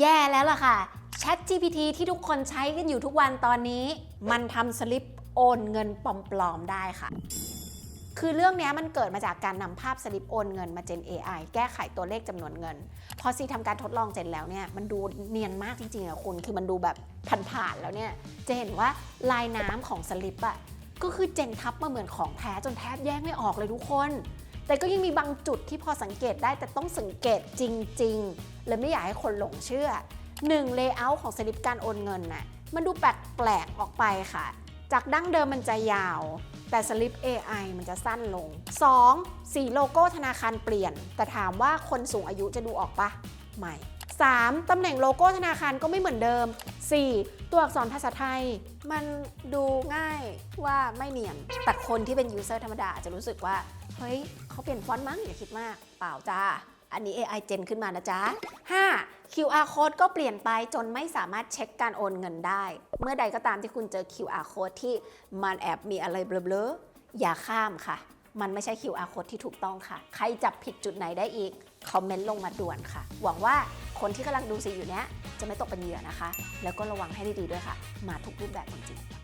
แย่แล้วล่ะค่ะ Chat GPT ที่ทุกคนใช้กันอยู่ทุกวันตอนนี้ มันทำสลิปโอนเงินปลอมๆได้ค่ะ คือเรื่องนี้มันเกิดมาจากการนำภาพสลิปโอนเงินมาเจน AI แก้ไขตัวเลขจำนวนเงิน พอซีทำการทดลองเจนแล้วเนี่ย มันดูเนียนมากจริงๆอะคุณ คือมันดูแบบผ่านๆแล้วเนี่ย จะเห็นว่าลายน้ำของสลิปอะก็คือเจนทับมาเหมือนของแท้จนแทบแยกไม่ออกเลยทุกคน แต่ก็ยังมีบางจุดที่พอสังเกตได้แต่ต้องสังเกตจริงๆเลยไม่อยากให้คนหลงเชื่อ 1. เลเยอร์ของสลิปการโอนเงินน่ะมันดูแปลกๆออกไปค่ะ จากดั้งเดิมมันจะยาว แต่สลิป AI มันจะสั้นลง 2. สีโลโก้ธนาคารเปลี่ยน แต่ถามว่าคนสูงอายุจะดูออกปะไม่ 3. ตำแหน่งโลโก้ธนาคารก็ไม่เหมือนเดิม 4. ตัวอักษรภาษาไทย มันดูง่ายว่าไม่เนียน แต่คนที่เป็นยูเซอร์ธรรมดาอาจจะรู้สึกว่า เฮ้ยเขาเปลี่ยนฟอนต์มั้งอย่าคิดมาก เปล่าจ้า อันนี้ AI เจนขึ้นมานะจ๊ะ 5. QR code ก็เปลี่ยนไปจนไม่สามารถเช็คการโอนเงินได้ เมื่อใดก็ตามที่คุณเจอ QR code ที่มันแอบมีอะไรเบลอๆอย่าข้ามค่ะ มันไม่ใช่ QR code ที่ถูกต้องค่ะ ใครจับผิดจุดไหนได้อีก คอมเมนต์ลงมาด่วนค่ะ หวังว่าคนที่กำลังดูซีอยู่เนี้ยจะไม่ตกเป็นเหยื่อนะคะ แล้วก็ระวังให้ดีๆด้วยค่ะ มาทุกรูปแบบจริงๆ